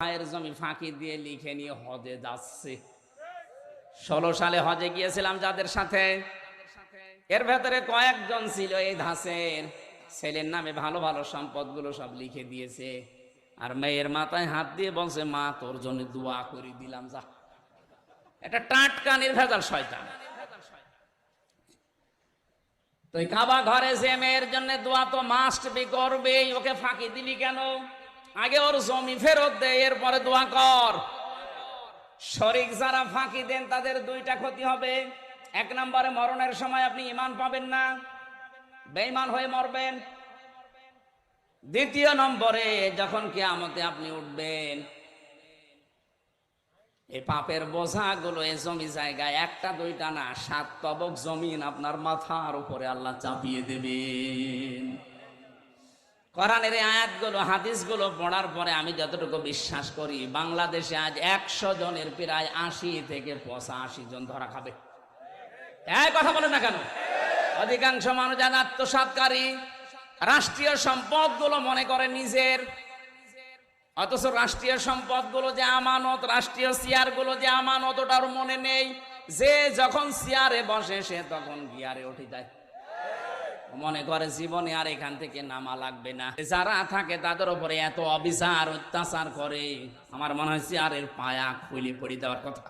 ভাইয়ের জমি ফাঁকি দিয়ে লিখে নিয়ে হজে যাচ্ছে। ষোলো সালে হজে গিয়েছিলাম যাদের সাথে। এর ভেতরে কয়েকজন ছিল এই ধাসের ছেলের নামে ভালো ভালো সম্পদগুলো সব লিখে দিয়েছে। আর মেয়ের মাথায় হাত দিয়ে বলছে, মা, তোর জন্য দোয়া করে দিলাম, যা। এটা টাটকা নির্ভেজাল শয়তান। তো কাবা ঘরে যে মেয়ের জন্য দোয়া তো মাস্ট বি করবে ওকে ফাঁকি দিলি কেন? আগে ওর জমি ফেরত দে, এরপরে দোয়া কর। শরিক যারা ফাঁকি দেন, তাদের দুইটা ক্ষতি হবে। এক নম্বরে মরণের সময় আপনি ইমান পাবেন না, বেঈমান হয়ে মরবেন। দ্বিতীয় নম্বরে যখন কিয়ামতে আপনি উঠবেন এই পাপের বোঝাগুলো এই জমি জায়গায় একটা, দুইটা না, সাত তবক জমিন আপনার মাথার উপরে আল্লাহ চাপিয়ে দেবেন। কোরআনের আয়াতগুলো, হাদিসগুলো পড়ার পরে আমি যতটুকু বিশ্বাস করি, বাংলাদেশে আজ একশো জনের প্রায় আশি থেকে পঁচাশি জন ধরা খাবে। এক কথা বলে না কেন? অধিকাংশ মানুষ যারা আত্মসাতকারী রাষ্ট্রীয় সম্পদগুলো মনে করে নিজের। অথচ রাষ্ট্রীয় সম্পদগুলো যে আমানত, রাষ্ট্রীয় চেয়ারগুলো যে আমানত, ওটার মনে নেই। যে যখন চেয়ারে বসে, সে তখন গিয়ারে উঠে যায়। মনে করে জীবনে আর এখান থেকে নামা লাগবে না। যারা থাকে তাদের উপরে এত অবিচার, অত্যাচার করে, আমার মনে হয় চেয়ারের পায়া খুলে পড়ে দেওয়ার কথা।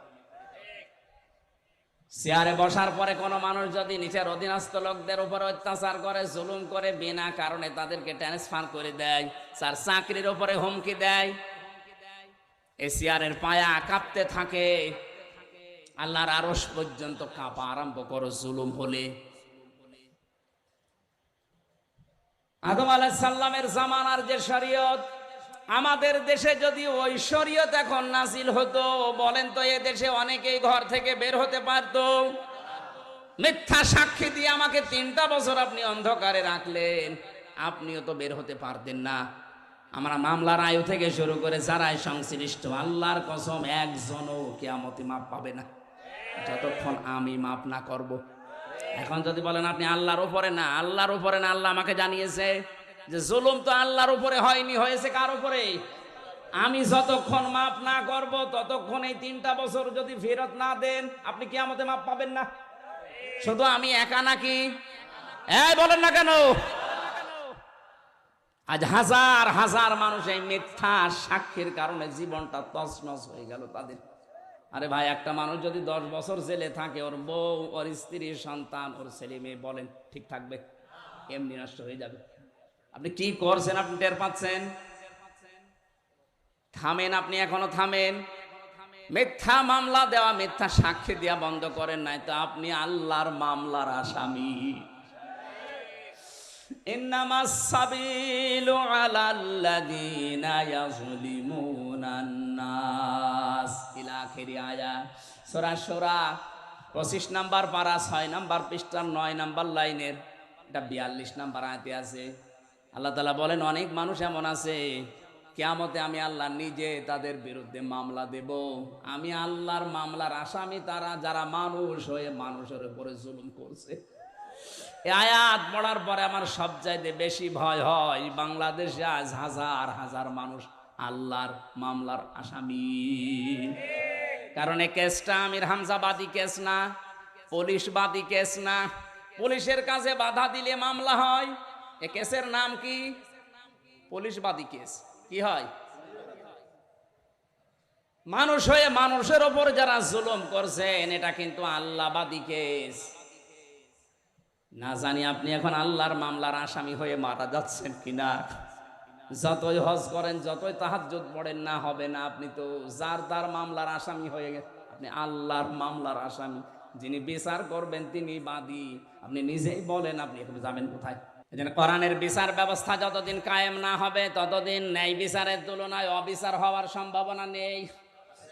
চেয়ারে বসার পরে কোনো মানুষ যদি নিচের অধীনস্থ লোকদের উপর অত্যাচার করে, জুলুম করে, বিনা কারণে তাদেরকে ট্রান্সফার করে দেয় তার চাকরির উপরে হুমকি দেয় এই চেয়ারের পায়া কাঁপতে থাকে। আল্লাহর আরস পর্যন্ত কাঁপা আরম্ভ করো, জুলুম হলে। আদম আলাহ সাল্লামের জামানার যে শরীয়ত, আমাদের দেশে যদি ওই শরীয়ত এখন নাজিল হতো, বলেন তো এ দেশে অনেকেই ঘর থেকে বের হতে পারতো। মিথ্যা সাক্ষী দিয়ে আমাকে তিনটা বছর আপনি অন্ধকারে রাখলেন, আপনিও তো বের হতে পারতেন না। আমরা মামলার আয়ু থেকে শুরু করে যারাই সংশ্লিষ্ট, আল্লাহর কসম, একজনও কেয়ামতি মাপ পাবে না। যতক্ষণ আমি মাপ না করব। এখন যদি বলেন আপনি আল্লাহর উপরে, না, আল্লাহর উপরে না, আল্লাহ আমাকে জানিয়েছে যে জুলুম তো আল্লাহর উপরে হয়নি, হয়েছে কার উপরে? আমি যতক্ষণ মাপ না করব, ততক্ষণ এই তিনটা বছর যদি ফেরত না দেন, আপনি কি আমাদের মাপ পাবেন না। শুধু আমি একা নাকি? এই বলেন না কেন? আজ হাজার হাজার মানুষ এই মিথ্যা সাক্ষীর কারণে জীবনটা তছনছ হয়ে গেল তাদের। আরে ভাই একটা মানুষ যদি দশ বছর জেলে থাকে ওর বউ ওর স্ত্রী সন্তান ওর ছেলে মেয়ে বলেন ঠিক থাকবে এমনি নষ্ট হয়ে যাবে আপনি কি করছেন আপনি টের পাচ্ছেন থামেন আপনি এখনো থামেন মিথ্যা মামলা দেওয়া মিথ্যা সাক্ষী দেওয়া বন্ধ করেন নাই তো আপনি আল্লাহর মামলার আসামি إنما السبيل على الذين يظلمون الناس আখেরি আয়া। সোরা সোরা, পঁচিশ নাম্বার পারা ছয় নাম্বার পৃষ্ঠার নয় নাম্বার লাইনের। এটা বিয়াল্লিশ নাম্বার আয়তে আছে। আল্লাহ তালা বলেন, অনেক মানুষ এমন আছে, কেয়ামতে আমি আল্লাহ নিজে তাদের বিরুদ্ধে মামলা দেব। আমি আল্লাহর মামলার আসামি তারা, যারা মানুষ হয়ে মানুষের উপরে জুলুম করছে। আয়াত পড়ার পরে আমার সবচাইতে বেশি ভয় হয়, বাংলাদেশে আজ হাজার হাজার মানুষ আল্লাহর মামলার আসামি। কারণ এই কেসটা আমির হামজাবাদী কেস না, পুলিশবাদী কেস না। পুলিশের কাছে বাধা দিলে মামলা হয়। এ কেসের নাম কি? পুলিশবাদী কেস। কি হয়? মানুষ হয়ে মানুষের ওপর যারা জুলুম করছেন, এটা কিন্তু আল্লাহবাদী কেস। না জানি আপনি এখন আল্লাহর মামলার আসামি হয়ে মারা যাচ্ছেন কিনা। যতই হজ করেন, যতই তাহাজ্জুদ পড়েন, না হবে না, আপনি তো যার তার মামলার আসামি হয়ে গেছেন। আপনি আল্লাহর মামলার আসামি। যিনি বিচার করবেন, তিনি বাদী। আপনি নিজেই বলেন, আপনি এখন যাবেন কোথায়? কোরআনের বিচার ব্যবস্থা যতদিন কায়েম না হবে, ততদিন ন্যায় বিচারের তুলনায় অবিচার হওয়ার সম্ভাবনা নেই।